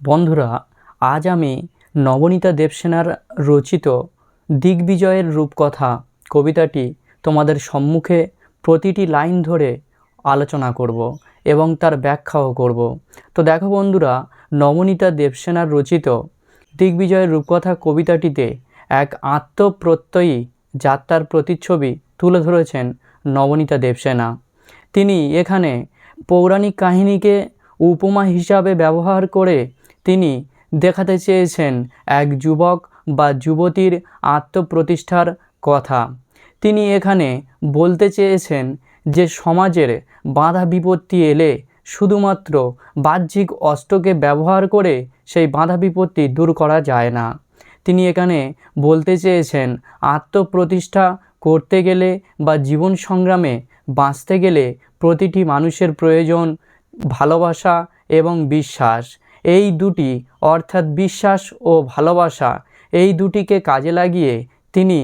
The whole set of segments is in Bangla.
বন্ধুরা, আজ আমি নবনীতা দেবসেনার রচিত দিগ্বিজয়ের রূপকথা কবিতাটি তোমাদের সম্মুখে প্রতিটি লাইন ধরে আলোচনা করব এবং তার ব্যাখ্যাও করব। তো দেখো বন্ধুরা, নবনীতা দেবসেনার রচিত দিগ্বিজয়ের রূপকথা কবিতাটিতে এক আত্মপ্রত্যয়ী যাত্রার প্রতিচ্ছবি তুলে ধরেছেন নবনীতা দেবসেনা। তিনি এখানে পৌরাণিক কাহিনীকে উপমা হিসাবে ব্যবহার করে তিনি দেখাতে চেয়েছেন এক যুবক বা যুবতীর আত্মপ্রতিষ্ঠার কথা। তিনি এখানে বলতে চেয়েছেন যে সমাজের বাধা বিপত্তি এলে শুধুমাত্র বাহ্যিক অস্ত্রকে ব্যবহার করে সেই বাধা বিপত্তি দূর করা যায় না। তিনি এখানে বলতে চেয়েছেন আত্মপ্রতিষ্ঠা করতে গেলে বা জীবন সংগ্রামে বাঁচতে গেলে প্রতিটি মানুষের প্রয়োজন ভালোবাসা এবং বিশ্বাস। এই দুটি অর্থাৎ বিশ্বাস ও ভালোবাসা, এই দুটিকে কাজে লাগিয়ে তিনি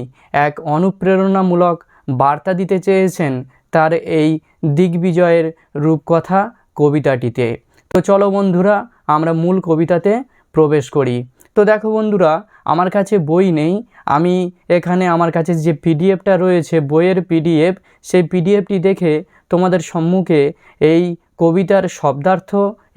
এক অনুপ্রেরণামূলক বার্তা দিতে চেয়েছেন তার এই দিগ্বিজয়ের রূপকথা কবিতাটিতে। তো চলো বন্ধুরা, আমরা মূল কবিতাতে প্রবেশ করি। তো দেখো বন্ধুরা, আমার কাছে বই নেই। আমি এখানে আমার কাছে যে পিডিএফটা রয়েছে, বইয়ের পিডিএফ, সেই পিডিএফটি দেখে তোমাদের সম্মুখে এই কবিতার শব্দার্থ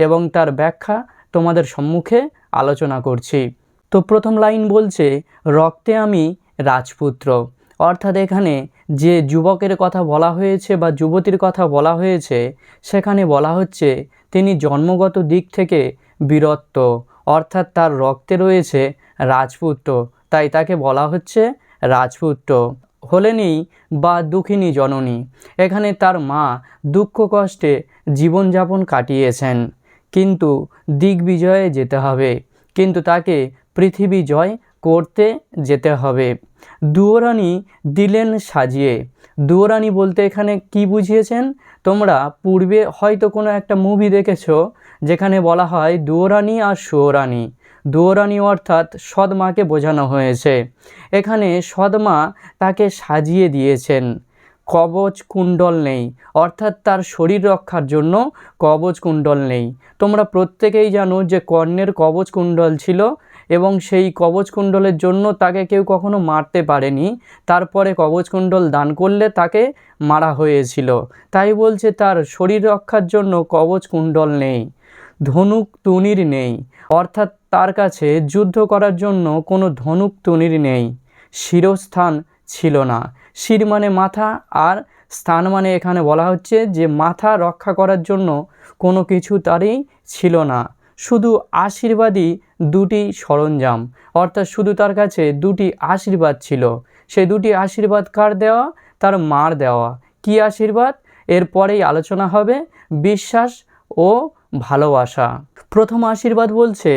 এবং তার ব্যাখ্যা তোমাদের সম্মুখে আলোচনা করছি। তো প্রথম লাইন বলছে, রক্তে আমি রাজপুত্র। অর্থাৎ এখানে যে যুবকের কথা বলা হয়েছে বা যুবতীর কথা বলা হয়েছে, সেখানে বলা হচ্ছে তিনি জন্মগত দিক থেকে বীরত্ব, অর্থাৎ তার রক্তে রয়েছে রাজপুত্র। তাই তাকে বলা হচ্ছে রাজপুত্র। হলেনই বা দুঃখিনী জননী, এখানে তার মা দুঃখ কষ্টে জীবনযাপন কাটিয়েছেন। কিন্তু দিগ্বিজয়ে যেতে হবে। কিন্তু তাকে পৃথিবী জয় করতে যেতে হবে। দুয়োরানি দিলেন সাজিয়ে। দুয়োরানি বলতে এখানে কি বুঝিয়েছেন? তোমরা পূর্বে হয়তো কোনো একটা মুভি দেখেছ যেখানে বলা হয় দুয়োরানি আর সুয়োরানি। দুয়োরানি অর্থাৎ সদমাকে বোঝানো হয়েছে। এখানে সদমা তাকে সাজিয়ে দিয়েছেন। কবচ কুণ্ডল নেই। অর্থাৎ তার শরীর রক্ষার জন্য কবচ কুণ্ডল নেই। তোমরা প্রত্যেকেই জানো যে কর্ণের কবচ কুণ্ডল ছিল এবং সেই কবচ কুণ্ডলের জন্য তাকে কেউ কখনো মারতে পারেনি। তারপরে কবচ কুণ্ডল দান করলে তাকে মারা হয়েছিল। তাই বলছে তার শরীর রক্ষার জন্য কবচ কুণ্ডল নেই, ধনুক তুনির নেই। অর্থাৎ তার কাছে যুদ্ধ করার জন্য কোনো ধনুক তুনির নেই। শিরস্থান ছিল না। শির মানে মাথা আর স্থান মানে এখানে বলা হচ্ছে যে মাথা রক্ষা করার জন্য কোনো কিছু তারই ছিল না। শুধু আশীর্বাদই দুটি সরঞ্জাম, অর্থাৎ শুধু তার কাছে দুটি আশীর্বাদ ছিল। সেই দুটি আশীর্বাদ কার দেওয়া? তার মার দেওয়া। কি আশীর্বাদ? এরপরেই আলোচনা হবে বিশ্বাস ও ভালোবাসা। প্রথম আশীর্বাদ বলছে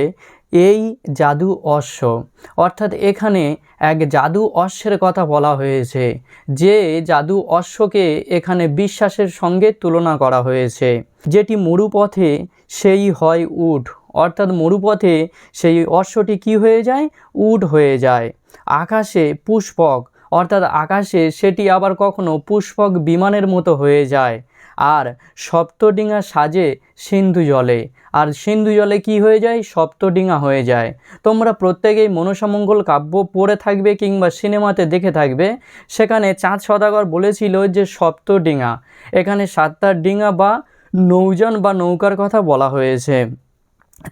এই জাদু অশ্ব। অর্থাৎ এখানে এক জাদু অশ্বের কথা বলা হয়েছে। যে জাদু অশ্বকে এখানে বিশ্বাসের সঙ্গে তুলনা করা হয়েছে। যেটি মরুপথে সেই হয় উঠ। অর্থাৎ মরুপথে সেই অশ্বটি কি হয়ে যায়? উট হয়ে যায়। আকাশে পুষ্পক। অর্থাৎ আকাশে সেটি আবার কখনো পুষ্পক বিমানের মতো হয়ে যায়। আর সপ্তডিঙা সাজে সিন্ধু জলে। আর সিন্ধু জলে কি হয়ে যায়? সপ্তডিঙা হয়ে যায়। তোমরা প্রত্যেকেই মনসামঙ্গল কাব্য পড়ে থাকবে কিংবা সিনেমাতে দেখে থাকবে। সেখানে চাঁদ সদাগর বলেছিল যে সপ্তডিঙা। এখানে সাতটা ডিঙা বা নৌযান বা নৌকার কথা বলা হয়েছে।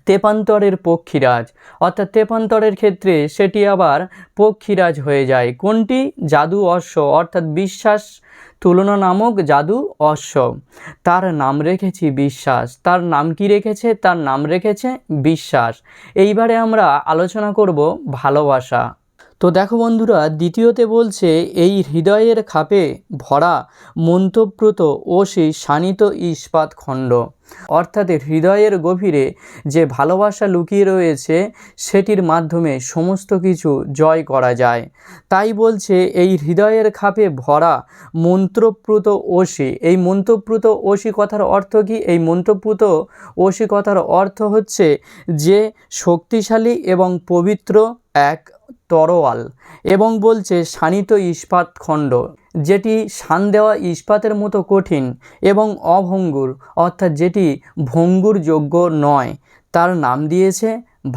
তেপান্তরের পক্ষীরাজ। অর্থাৎ তেপান্তরের ক্ষেত্রে সেটি আবার পক্ষীরাজ হয়ে যায়। কোনটি? জাদু অশ্ব, অর্থাৎ বিশ্বাস তুলনা নামক জাদু অশ্ব। তার নাম রেখেছি বিশ্বাস। তার নাম কি রেখেছে? তার নাম রেখেছে বিশ্বাস। এইবারে আমরা আলোচনা করব ভালোবাসা। তো দেখো বন্ধুরা, দ্বিতীয়তে বলছে, এই হৃদয়ের খাপে ভরা, মন্তব্রত ও সেই শানিত ইস্পাত খণ্ড। অর্থাৎ হৃদয়ের গভীরে যে ভালোবাসা লুকিয়ে রয়েছে, সেটির মাধ্যমে সমস্ত কিছু জয় করা যায়। তাই বলছে, এই হৃদয়ের খাপে ভরা মন্ত্রপ্রুত ওষি এই মন্ত্রপ্রুত ওষি কথার অর্থ কি? এই মন্ত্রপ্রুত ওষি কথার অর্থ হচ্ছে যে শক্তিশালী এবং পবিত্র এক তরোয়াল এবং বলছে শানিত ইস্পাত খণ্ড, যেটি শান দেওয়া ইস্পাতের মতো কঠিন এবং অভঙ্গুর, অর্থাৎ যেটি ভঙ্গুর যোগ্য নয়, তার নাম দিয়েছে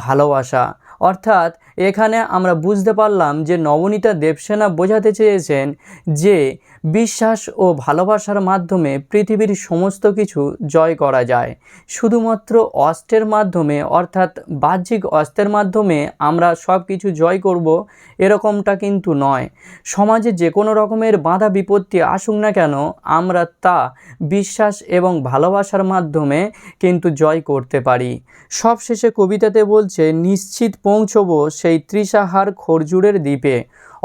ভালোবাসা, অর্থাৎ এখানে আমরা বুঝতে পারলাম যে নবনীতা দেবসেনা বোঝাতে চেয়েছেন যে বিশ্বাস ও ভালোবাসার মাধ্যমে পৃথিবীর সমস্ত কিছু জয় করা যায়। শুধুমাত্র অস্ত্রের মাধ্যমে, অর্থাৎ বাহ্যিক অস্ত্রের মাধ্যমে আমরা সব কিছু জয় করব এরকমটা কিন্তু নয়। সমাজে যে কোনো রকমের বাধা বিপত্তি আসুক না কেন, আমরা তা বিশ্বাস এবং ভালোবাসার মাধ্যমে কিন্তু জয় করতে পারি। সবশেষে কবিতাতে বলছে, নিশ্চিত পৌঁছবো সেই ত্রিসাহার খরজুরের দ্বীপে।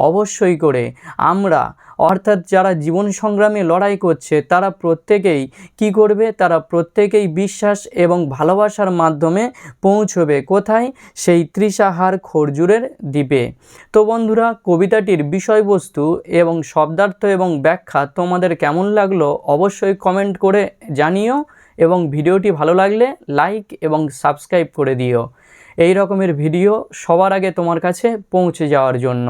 অবশ্যই করে আমরা, অর্থাৎ যারা জীবন সংগ্রামে লড়াই করছে, তারা প্রত্যেকেই কি করবে? তারা প্রত্যেকেই বিশ্বাস এবং ভালোবাসার মাধ্যমে পৌঁছবে কোথায়? সেই ত্রিসাহার খরজুরের দ্বীপে। তো বন্ধুরা, কবিতাটির বিষয়বস্তু এবং শব্দার্থ এবং ব্যাখ্যা তোমাদের কেমন লাগল অবশ্যই কমেন্ট করে জানিও এবং ভিডিওটি ভালো লাগলে লাইক এবং সাবস্ক্রাইব করে দিও। এই রকমের ভিডিও সবার আগে তোমার কাছে পৌঁছে যাওয়ার জন্য।